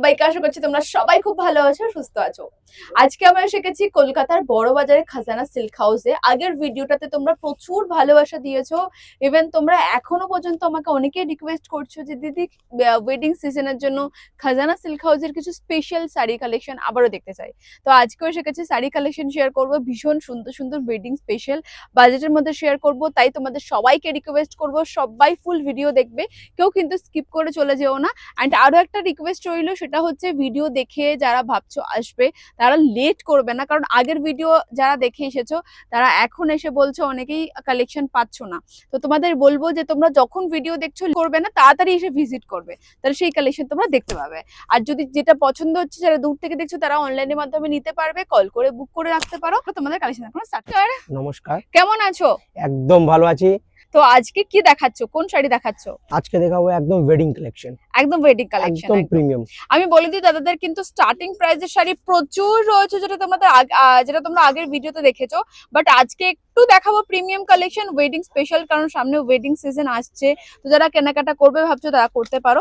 সবাইকে আশা করছি তোমরা সবাই খুব ভালো আছো, সুস্থ আছো। আজকে আমরা এসে গেছি কলকাতার বড় বাজারে খাজানা সিল্ক হাউসে। আগের ভিডিওটাতে তোমরা প্রচুর ভালোবাসা দিয়েছ। ইভেন তোমরা এখনও পর্যন্ত আমাকে অনেকেই রিকোয়েস্ট করছ যে, দিদি ওয়েডিং সিজনের জন্য খাজানা সিল্ক হাউসের কিছু স্পেশাল শাড়ি কালেকশন আবারও দেখতে চাই। তো আজকেও এসে গেছি শাড়ি কালেকশন শেয়ার করব। ভীষণ সুন্দর সুন্দর ওয়েডিং স্পেশাল বাজেটের মধ্যে শেয়ার করব। তাই তোমাদের সবাইকে রিকোয়েস্ট করব। সবাই ফুল ভিডিও দেখবে। কেউ কিন্তু স্কিপ করে চলে যেও না। অ্যান্ড আরও একটা রিকোয়েস্ট রইল, সেটা হচ্ছে ভিডিও দেখে যারা ভাবছ আসবে তারা লেট করবে না। কারণ আগের ভিডিও যারা দেখে এসেছ তারা এখন এসে বলছো অনেকেই কালেকশন পাচ্ছ না। তো তোমাদের বলব যে তোমরা যখন ভিডিও দেখছ করবে না তাড়াতাড়ি এসে ভিজিট করবে। তাহলে সেই কালেকশন তোমরা দেখতে পাবে। আর যদি যেটা পছন্দ হচ্ছে যারা দূর থেকে দেখছ তারা অনলাইনের মাধ্যমে নিতে পারবে। কল করে বুক করে রাখতে পারো। তোমাদের কালেকশন এখন স্টার্ট নমস্কার। কেমন আছো? একদম ভালো আছি। তো আজকে কি দেখাচ্ছ? কোন শাড়ি দেখাচ্ছ? আজকে দেখাবো একদম ওয়েডিং কালেকশন একদম ওয়েডিং কালেকশন একদম প্রিমিয়াম আমি বলে দিই দাদাদের কিন্তু স্টার্টিং প্রাইসের শাড়ি প্রচুর রয়েছে যেটা তোমাদের যেটা তোমরা আগের ভিডিওতে দেখেছ। বাট আজকে একটু দেখাবো প্রিমিয়াম কালেকশন ওয়েডিং স্পেশাল কারণ সামনে ওয়েডিং সিজন আসছে। তো যারা কেনাকাটা করবে ভাবছ তারা করতে পারো।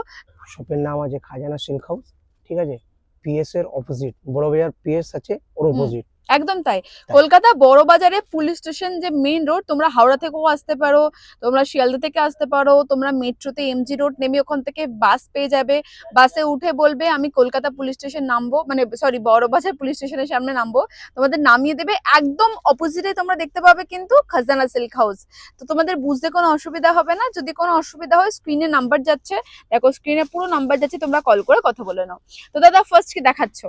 শপের নাম আছে খাজানা সিল্ক হাউস ঠিক আছে? পিএস এর অপোজিট বড় বাজার পিএস আছে ওর। অপোজিট একদম তাই। কলকাতা বড় বাজারে পুলিশ স্টেশন যে মেইন রোড তোমরা হাওড়া থেকেও আসতে পারো তোমরা শিয়ালদা থেকে আসতে পারো তোমরা মেট্রোতে এমজি রোড নেমে ওখান থেকে বাস পেয়ে যাবে। বাসে উঠে বলবে আমি কলকাতা পুলিশ স্টেশন নামবো। মানে সরি বড় বাজার পুলিশ স্টেশনের সামনে নামবো। তোমাদের নামিয়ে দেবে একদম অপোজিটে তোমরা দেখতে পাবে কিন্তু খাজানা সিল্ক হাউস তো তোমাদের বুঝতে কোনো অসুবিধা হবে না। যদি কোনো অসুবিধা হয় স্ক্রিনে নাম্বার যাচ্ছে। দেখো স্ক্রিনে পুরো নাম্বার যাচ্ছে তোমরা কল করে কথা বলে নাও। তো দাদা ফার্স্ট কি দেখাচ্ছ?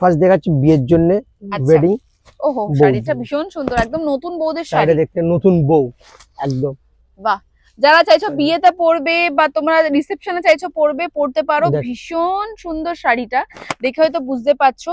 ফার্স্ট দেখাচ্ছি বিয়ের জন্য আচ্ছা। ওয়েডিং ওহো। শাড়িটা ভীষণ সুন্দর একদম নতুন বৌদের শাড়ি। দেখতে নতুন বউ একদম। যারা চাইছো। বিয়েতে পরবে বা তোমরা রিসেপশনে চাইছো পরবে পড়তে পারো। ভীষণ সুন্দর শাড়িটা দেখে হয়তো বুঝতে পারছ।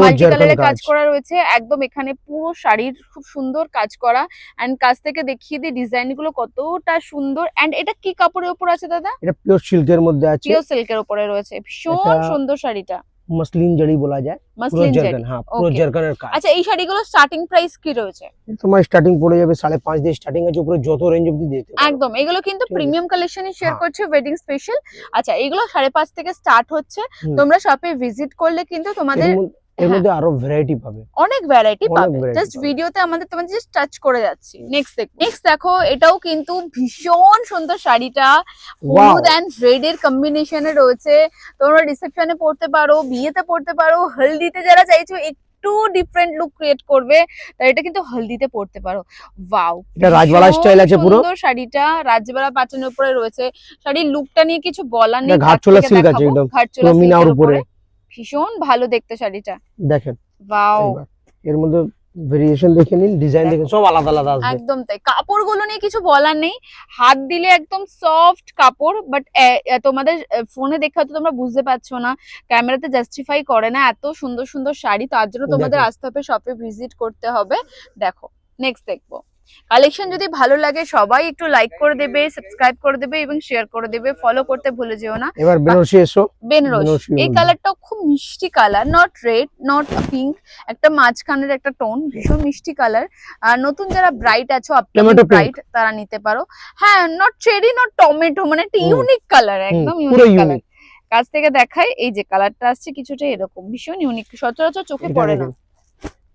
মাল্টি কালারের কাজ কাজ। করা রয়েছে একদম এখানে পুরো শাড়ির খুব সুন্দর কাজ করা। এন্ড কাজ থেকে দেখিয়ে দিই ডিজাইনগুলো কতটা সুন্দর। এন্ড এটা কি কাপড়ের উপর আছে দাদা? এটা পিওর সিল্কের মধ্যে আছে। পিওর সিল্কের উপরে রয়েছে। ভীষণ সুন্দর শাড়িটা। মসলিন জড়ি বলা যায়। পুরো মাসলিন জারি হ্যাঁ পুরো. জারকানের কাজ। আচ্ছা এই শাড়িগুলো স্টার্টিং প্রাইস কি রয়েছে? তোমার স্টার্টিং পড়ে যাবে সাড়ে পাঁচ দিয়ে স্টার্টিং আছে উপরে যত রেঞ্জ অবধি দিতে একদম এগুলো কিন্তু প্রিমিয়াম কালেকশনই শেয়ার। করছে ওয়েডিং স্পেশাল আচ্ছা এগুলো সাড়ে পাঁচ থেকে স্টার্ট হচ্ছে। তোমরা শপে ভিজিট করলে কিন্তু তোমাদের এর মধ্যে- হ্যাঁ। আরও ভ্যারাইটি পাবে। অনেক ভ্যারাইটি পাবে। জাস্ট ভিডিওতে আমাদের তোমাদের জাস্ট টাচ করে যাচ্ছি। নেক্সট দেখো। নেক্সট দেখো এটাও কিন্তু ভীষণ সুন্দর শাড়িটা। হলুদ! এন্ড রেড এর কম্বিনেশনে রয়েছে। তোমরা রিসেপশনে পড়তে পারো বিয়েতে পড়তে পারো হলদিতে যারা চাইছো একটু ডিফারেন্ট লুক ক্রিয়েট করবে তাই এটা কিন্তু হলদিতে পড়তে পারো। ওয়াও এটা রাজবাড়া style আছে পুরো। সুন্দর শাড়িটা। রাজবাড়া প্যাটার্নের উপরে রয়েছে। শাড়ির লুকটা নিয়ে কিছু বলার নেই ঘাটচোলা silk আছে একদম। মিনার উপরে। ভীষণ ভালো দেখতে শাড়িটা। দেখেন ওয়াও। এর মধ্যে ভেরিয়েশন দেখে নিন ডিজাইন দেখো। দেখেন সব আলাদা আলাদা আসবে। একদম তাই। কাপড়গুলো নিয়ে কিছু বলার নেই। হাত দিলে একদম সফট কাপড় বাট তোমাদের ফোনে দেখে হয়তো তোমরা বুঝতে পারছ না। ক্যামেরাতে জাস্টিফাই করে না এত সুন্দর সুন্দর শাড়ি তার জন্য তোমাদের। আসতে হবে শপে ভিজিট করতে হবে। দেখো নেক্সট দেখব। কালেকশন যদি ভালো লাগে সবাই একটু লাইক করে দেবে সাবস্ক্রাইব করে দেবে এবং শেয়ার করে দেবে। ফলো করতে ভুলে যেও না। এবার বেনারসি এসো। বেনারসি। এই। কালারটাও খুব মিষ্টি colour not red not pink একটা মাঝখানের একটা টোন ভীষণ মিষ্টি কালার আর নতুন যারা ব্রাইট আছো আপকামিং ব্রাইট তারা নিতে পারো। হ্যাঁ নট চেরি নট টমেটো মানে একটা ইউনিক কালার একদম ইউনিক কালার কাছ থেকে দেখাই এই যে কালারটা আসছে কিছুটা এরকম ভীষণ ইউনিক সচরাচর চোখে পড়ে না।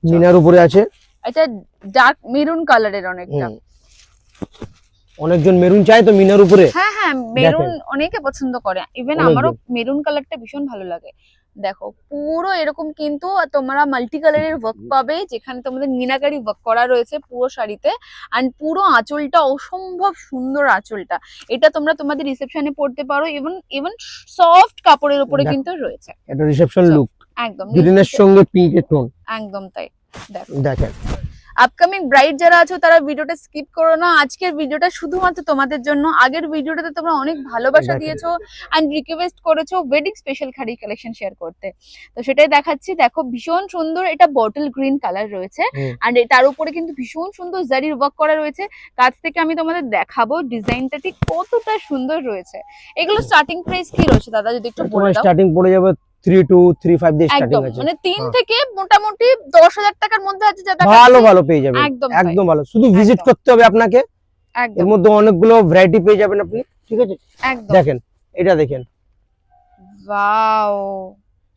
মিনার উপরে আছে। এটা ডার্ক মেরুন কালারের অনেকটা। অনেকজন মেরুন চায় তো মিনার উপরে। হ্যাঁ হ্যাঁ মেরুন অনেকে পছন্দ করে। ইভেন আমারও মেরুন কালারটা ভীষণ ভালো লাগে। দেখো পুরো এরকম কিন্তু তোমরা মাল্টি কালারের ওয়ার্ক পাবে যেখানে তোমাদের মিনাকারি ওয়ার্ক করা রয়েছে পুরো শাড়িতে। অ্যান্ড পুরো আঁচলটা অসম্ভব সুন্দর আঁচলটা। এটা তোমরা তোমাদের রিসেপশনে পড়তে পারো। ইভেন ইভেন সফট কাপড়ের উপরে কিন্তু রয়েছে। এটা রিসেপশন লুক একদম। গ্রিনের সঙ্গে পিঙ্কের টোন একদম তাই। দেখো। দেখেন। আপকামিং ব্রাইট যারা আছো তারা ভিডিওটা স্কিপ করো না। আজকের ভিডিওটা শুধুমাত্র তোমাদের জন্য। আগের ভিডিওটাতে তোমরা অনেক ভালোবাসা দিয়েছ অ্যান্ড রিকোয়েস্ট করেছ wedding special sari collection share করতে। তো সেটাই দেখাচ্ছি। দেখো ভীষণ সুন্দর এটা বটল গ্রিন কালার রয়েছে। অ্যান্ড তার উপরে কিন্তু ভীষণ সুন্দর জারির ওয়ার্ক করা রয়েছে। কাছ থেকে আমি তোমাদের দেখাবো ডিজাইনটা ঠিক কতটা সুন্দর রয়েছে। এগুলো স্টার্টিং প্রাইস কি রয়েছে দাদা? যদি একটু বলে দাও। স্টার্টিং পড়ে যাবে থ্রি টু থ্রি ফাইভ দিয়ে স্টার্টিং আছে। মানে তিন হ্যাঁ। থেকে মোটামুটি দশ হাজার টাকার মধ্যে আছে ভালো ভালো পেয়ে যাবেন। একদম ভালো। শুধু ভিজিট করতে হবে আপনাকে। এর মধ্যে অনেকগুলো ভ্যারাইটি পেয়ে যাবেন আপনি। ঠিক আছে? দেখেন এটা দেখেন। ওয়াও।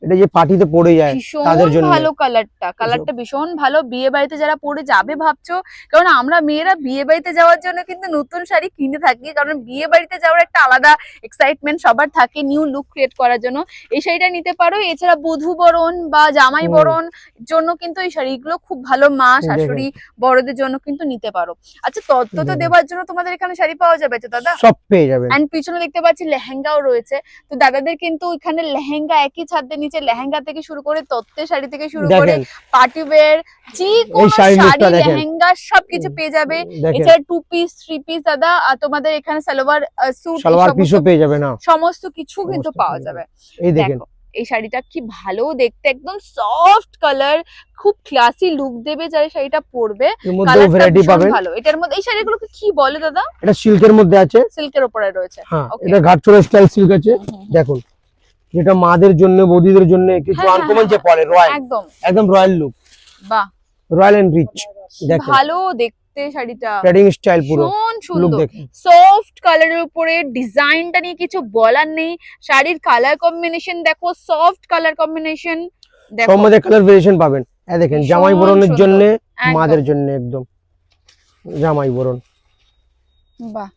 এটা যে পার্টিতে পড়ে যায় তাদের জন্য। ভালো কালারটা কালারটা ভীষণ। ভালো। বিয়ে বাড়িতে যারা পরে যাবে ভাবছ কারণ আমরা মেয়েরা বিয়ে বাড়িতে যাওয়ার জন্য কিন্তু নতুন শাড়ি কিনে থাকি কারণ বিয়ে বাড়িতে যাওয়ার একটা আলাদা এক্সাইটমেন্ট সবার থাকে নিউ লুক ক্রিয়েট করার জন্য। এই শাড়িটা নিতে পারো। এছাড়া বধূ বরণ বা জামাই বরণ জন্য কিন্তু এই শাড়িগুলো খুব ভালো মা শাশুড়ি বড়দের জন্য কিন্তু নিতে পারো। আচ্ছা তত্ত্ব তো দেওয়ার জন্য তোমাদের এখানে শাড়ি পাওয়া যাবে তো দাদা? সব পেয়ে যাবেন এন্ড পিছনে দেখতে পাচ্ছি লেহেঙ্গাও রয়েছে। তো দাদাদের কিন্তু এখানে লেহেঙ্গা একই ছাদের নিচে লেহেঙ্গা থেকে শুরু করে তত্ত্বের শাড়ি থেকে শুরু করে পার্টি ওয়্যার যে কোনো শাড়ি লেহেঙ্গা সবকিছু পেয়ে যাবে। এছাড়া টু পিস থ্রি পিস দাদা তোমাদের এখানে সালোয়ার স্যুট সালোয়ার পিসও পেয়ে যাবে না? সমস্ত কিছু কিন্তু পাওয়া যাবে। এই দেখেন। দেখো এই শাড়িটা কি ভালো দেখতে একদম সফট কালার খুব ক্লাসি লুক দেবে যারা শাড়িটা পরবে। ভ্যারাইটি পাবেন। ভালো। এটার মধ্যে এই শাড়িগুলোকে কি বলে দাদা? এটা সিল্কের মধ্যে আছে। সিল্কের উপরে রয়েছে। হ্যাঁ এটা ঘাটচোলা স্টাইল সিল্ক আছে। দেখুন যেটা মাদের জন্য বৌদিদের জন্য কিছু হ্যাঁ, হ্যাঁ, আনকমন যে হ্যাঁ। পরে রয়্যাল একদম। একদম রয়্যাল লুক বাহ। রয়্যাল এন্ড রিচ দেখেন। ভালো দেখতে শাড়িটা। ট্রেডিং স্টাইল পুরো। সুন্দর। সফট কালারের উপরে ডিজাইনটা নিয়ে কিছু বলার নেই। শাড়ির কালার কম্বিনেশন দেখো সফট কালার কম্বিনেশন দেখো। সব মধ্যে কালার ভেরিয়েশন পাবেন। এই দেখেন জামাই বরণের। জন্য মাদের জন্য একদম। জামাই বরণ। বাহ।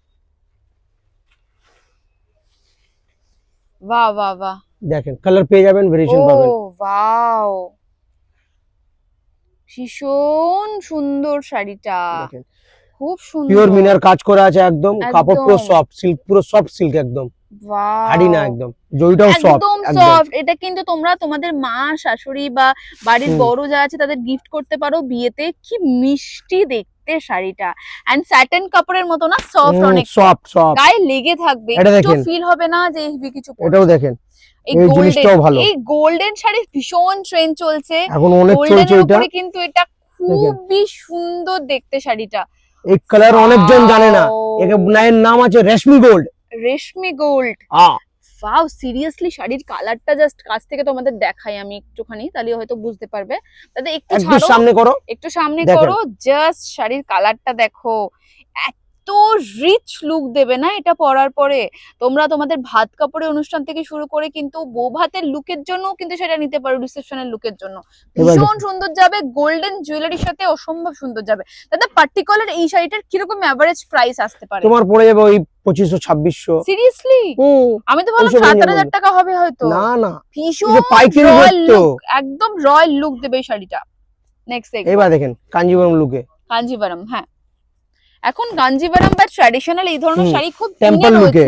বাহ বাহ বাহ। দেখেন কালার পেয়ে যাবেন ও ভেরিয়েশন পাবেন। ওয়াও ভীষণ সুন্দর শাড়িটা। দেখেন খুব সুন্দর। পিওর মিনার কাজ করা আছে একদম কাপড় পুরো সফট সিল্ক পুরো সফট সিল্ক একদম! হাড়ি না একদম সফট সফট এটা কিন্তু তোমরা তোমাদের মা শাশুড়ি বা বাড়ির বড় যা আছে তাদের গিফট করতে পারো বিয়েতে। কি মিষ্টি দেখতে। শাড়িটা। এন্ড স্যাটেন কাপড়ের মতো না সফট অনেক সফট সফট গায়ে লেগে থাকবে একটু ফিল হবে না যে হেভি কিছু এটাও দেখেন। এই এই গোল্ডেন জিনিসটাও ভালো। এই গোল্ডেন শাড়ির ভীষণ ট্রেন্ড চলছে। এখন অনেক চলছে এটা। কিন্তু এটা খুবই সুন্দর দেখতে শাড়িটা। এই কালার অনেকজন জানে না। এর নাম আছে Reshmi gold Reshmi gold wow seriously শাড়ির কালারটা জাস্ট কাছ থেকে তোমাদের দেখাই আমি একটুখানি তাহলে হয়তো বুঝতে পারবে। তাহলে একটু সামনে করো। একটু সামনে করো জাস্ট শাড়ির কালারটা দেখো। রিচ লুক দেবে না এটা পরার পরে? তোমরা তোমাদের ভাত কাপড়ের অনুষ্ঠান থেকে শুরু করে কিন্তু বউ ভাতের লুকের জন্য কিন্তু সেটা নিতে পারো রিসেপশনের লুকের জন্য। ভীষণ সুন্দর যাবে গোল্ডেন জুয়েলারির সাথে অসম্ভব সুন্দর যাবে। দাদা পার্টিকুলার এই শাড়িটার কীরকম অ্যাভারেজ প্রাইস আসতে পারে? তোমার পড়ে যাবে ওই পঁচিশশো ছাব্বিশশো। সিরিয়াসলি আমি তো ভাবলাম সাত হাজার টাকা হবে হয়তো। না না। ভীষণ একদম রয়্যাল লুক দেবে এই শাড়িটা। নেক্সট এবার দেখেন কাঞ্জিবরম লুকে কাঞ্জিভারাম হ্যাঁ। এখন গাঞ্জিবারাম বা ট্র্যাডিশনাল এই ধরনের শাড়ি খুব টেম্পল। রয়েছে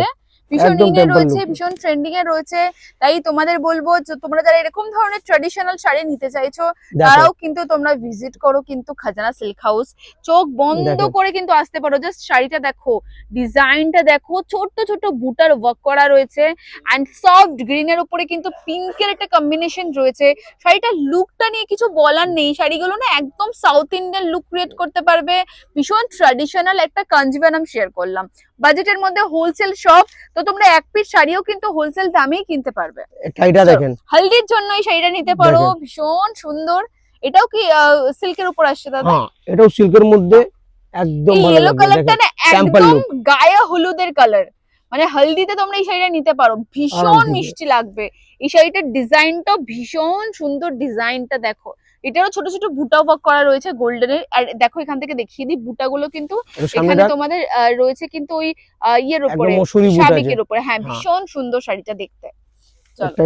ভীষণ ইনে রয়েছে ভীষণ ট্রেন্ডিং এ রয়েছে। তাই তোমাদের বলব যে তোমরা যারা এরকম ধরনের ট্র্যাডিশনাল শাড়ি নিতে চাইছো তারাও কিন্তু তোমরা ভিজিট করো কিন্তু খাজানা সিল্ক হাউস চোখ বন্ধ করে কিন্তু আসতে পারো। জাস্ট শাড়িটা দেখো ডিজাইনটা দেখো ছোট্ট ছোট্ট বুটার ওয়ার্ক করা রয়েছে। অ্যান্ড সফট গ্রিন এর উপরে কিন্তু পিঙ্কের একটা কম্বিনেশন রয়েছে। শাড়িটার লুকটা নিয়ে কিছু বলার নেই। শাড়িগুলো না একদম সাউথ ইন্ডিয়ান লুক ক্রিয়েট করতে পারবে। ভীষণ ট্র্যাডিশনাল একটা কাঞ্জিভারাম শেয়ার করলাম। বাজেটের মধ্যে হোলসেল শপ তো তোমরা এক পিস শাড়িও কিন্তু হোলসেল দামেই কিনতে পারবে। শাড়িটা দেখেন। হলদির জন্য এই শাড়িটা নিতে পারো ভীষণ সুন্দর। এটাও কি সিল্কের উপর আসছে দাদা? হ্যাঁ এটাও সিল্কের মধ্যে একদম ভালো ইয়েলো কালারটা না একদম গায়ে হলুদের কালার মানে হলদিতে তোমরা এই শাড়িটা নিতে পারো। ভীষণ মিষ্টি লাগবে। এই শাড়িটার ডিজাইনটা ভীষণ সুন্দর ডিজাইনটা দেখো। এটারও ছোট ছোট বুটা ওয়ার্ক করা রয়েছে গোল্ডেনের আর দেখো এখান থেকে দেখিয়ে দিই বুটাগুলো কিন্তু এখানে তোমাদের রয়েছে কিন্তু ওই ইয়ের উপরে বুট আছে উপরে। হ্যাঁ হ্যাঁ। ভীষণ সুন্দর শাড়িটা দেখতে।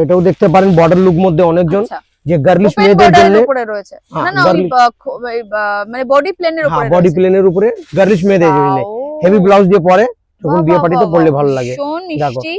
এটাও দেখতে পারেন বর্ডার লুক মধ্যে অনেকজন আচ্ছা। যে গার্লিশ মেয়েদের জন্য উপরে রয়েছে। হ্যাঁ, না না মানে বডি প্লেনের হ্যাঁ উপরে বডি প্লেনের উপরে গার্লিশ মেয়েদের জন্য। হেভি ব্লাউজ দিয়ে পরে। যখন বিয়ে পার্টিতে পরলে ভালো লাগে। মিষ্টি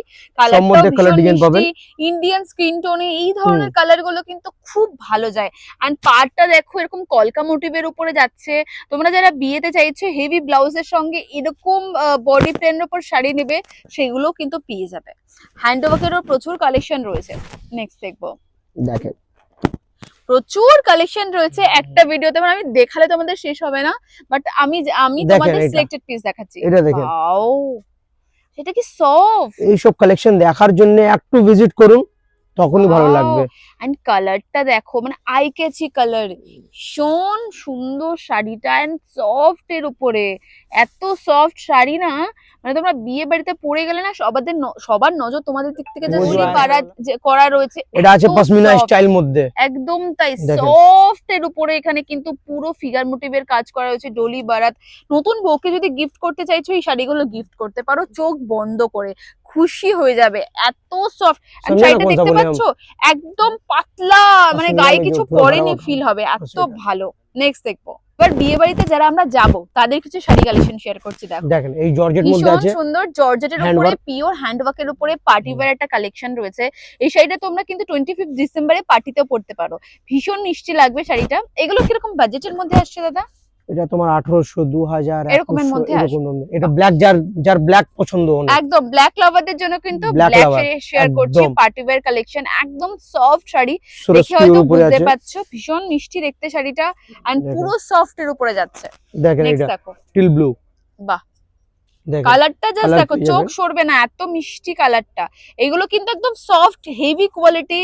মধ্যে ভীষণ design পাবেন। ইন্ডিয়ান স্কিন টোনে এই ধরনের কালারগুলো কিন্তু খুব ভালো যায়। এন্ড পাড়টা দেখো এরকম কলকা মোটিভের উপরে যাচ্ছে। তোমরা যারা বিয়েতে চাইছো হেভি ব্লাউজের সঙ্গে এরকম বডি প্লেনের উপর শাড়ি নেবে সেগুলো কিন্তু পেয়ে যাবে। হ্যান্ড ওয়ার্কেরও প্রচুর কালেকশন রয়েছে। নেক্সট দেখব। দেখেন প্রচুর কালেকশন রয়েছে। একটা ভিডিওতে মানে আমি দেখালে তোমাদের শেষ হবে না বাট আমি আমি তোমাদের সিলেক্টেড পিস দেখাচ্ছি। এটা দেখেন। এটা সেটা কি সফট এইসব কালেকশন দেখার জন্য একটু ভিজিট করুন। তখনই ভালো লাগবে। অ্যান্ড কালারটা দেখো মানে আই ক্যাচি কালার ভীষণ সুন্দর শাড়িটা অ্যান্ড সফট এর উপরে। এত সফট শাড়ি না মানে তোমরা বিয়ে বাড়িতে পরে গেলে না সবার সবার নজর তোমাদের দিক থেকে যে চুরি। যে করা রয়েছে এটা আছে পশমিনা স্টাইল মধ্যে। একদম তাই সফট এর উপরে এখানে কিন্তু পুরো ফিগার মোটিভের কাজ করা হয়েছে ডলি বারাত। নতুন বউকে যদি গিফট করতে চাইছো এই শাড়িগুলো গিফট করতে পারো চোখ বন্ধ করে। খুশি হয়ে যাবে এত সফট শাড়িটা দেখতে পাচ্ছ? একদম পাতলা মানে গায়ে কিছু পরেনি ফিল হবে এত ভালো। নেক্সট দেখব। এবার বিয়ে বাড়িতে যারা আমরা যাব তাদের কিছু শাড়ি কালেকশন শেয়ার করছি দেখো। দেখেন এই জর্জেট মধ্যে আছে সুন্দর জর্জেটের উপরে পিওর হ্যান্ড ওয়ার্কের উপরে পার্টি ওয়্যার একটা কালেকশন রয়েছে। এই শাড়িটা তোমরা কিন্তু 25 ডিসেম্বরে পার্টিতেও পড়তে পারো। ভীষণ মিষ্টি লাগবে শাড়িটা। এগুলো কীরকম বাজেটের মধ্যে আসছে দাদা? এটা তোমার আঠারোশো দু হাজার এরকমের মধ্যে এটা ব্ল্যাক যার যার ব্ল্যাক পছন্দ একদম ব্ল্যাক লাভারদের জন্য কিন্তু ব্ল্যাক শেয়ার করছি। পার্টি ওয়্যার কালেকশন একদম সফট শাড়ি। দেখে হয়তো বুঝতে পারছ ভীষণ মিষ্টি দেখতে শাড়িটা এন্ড পুরো সফট এর উপরে যাচ্ছে। দেখেন এটা টিল ব্লু বাহ। কালারটা জাস্ট দেখো চোখ সরবে না এত মিষ্টি কালারটা। এগুলো কিন্তু একদম সফট হেভি কোয়ালিটি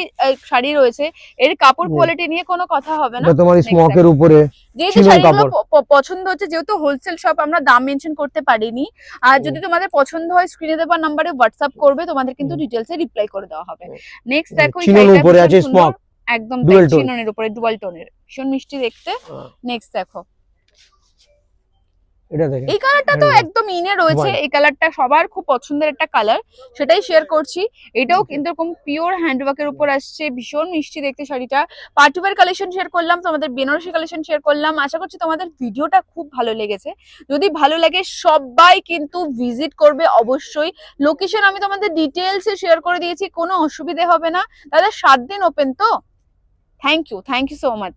শাড়ি রয়েছে। এর কাপড় কোয়ালিটি নিয়ে কোনো কথা হবে না। তোমার স্মকের উপরে যেহেতু শাড়িগুলো পছন্দ হচ্ছে যেহেতু হোলসেল শপ আমরা দাম মেনশন করতে পারিনি। আর যদি তোমাদের পছন্দ হয় স্ক্রিনে দেওয়া নাম্বারে হোয়াটসঅ্যাপ করবে তোমাদের কিন্তু হুম। ডিটেলসে রিপ্লাই করে দেওয়া হবে। নেক্সট দেখো উপরে আছে smoke, একদম। চিননের উপরে ডুয়াল টোনের ভীষণ মিষ্টি দেখতে। নেক্সট দেখো। এটা দেখেন। এই কালারটা তো একদম ইনে রয়েছে. এই কালারটা সবার খুব পছন্দের একটা কালার সেটাই শেয়ার করছি। এটাও কিন্তু এরকম পিওর হ্যান্ডওয়ার্কের উপর আসছে। ভীষণ মিষ্টি দেখতে শাড়িটা। পার্টিওয়ার কালেকশন শেয়ার করলাম তোমাদের বেনারসি কালেকশন শেয়ার করলাম। আশা করছি তোমাদের ভিডিওটা খুব ভালো লেগেছে। যদি ভালো লাগে সবাই কিন্তু ভিজিট করবে অবশ্যই। লোকেশন আমি তোমাদের ডিটেলসে শেয়ার করে দিয়েছি কোনো অসুবিধে হবে না। দাদা সাত দিন ওপেন তো? Thank you thank you so much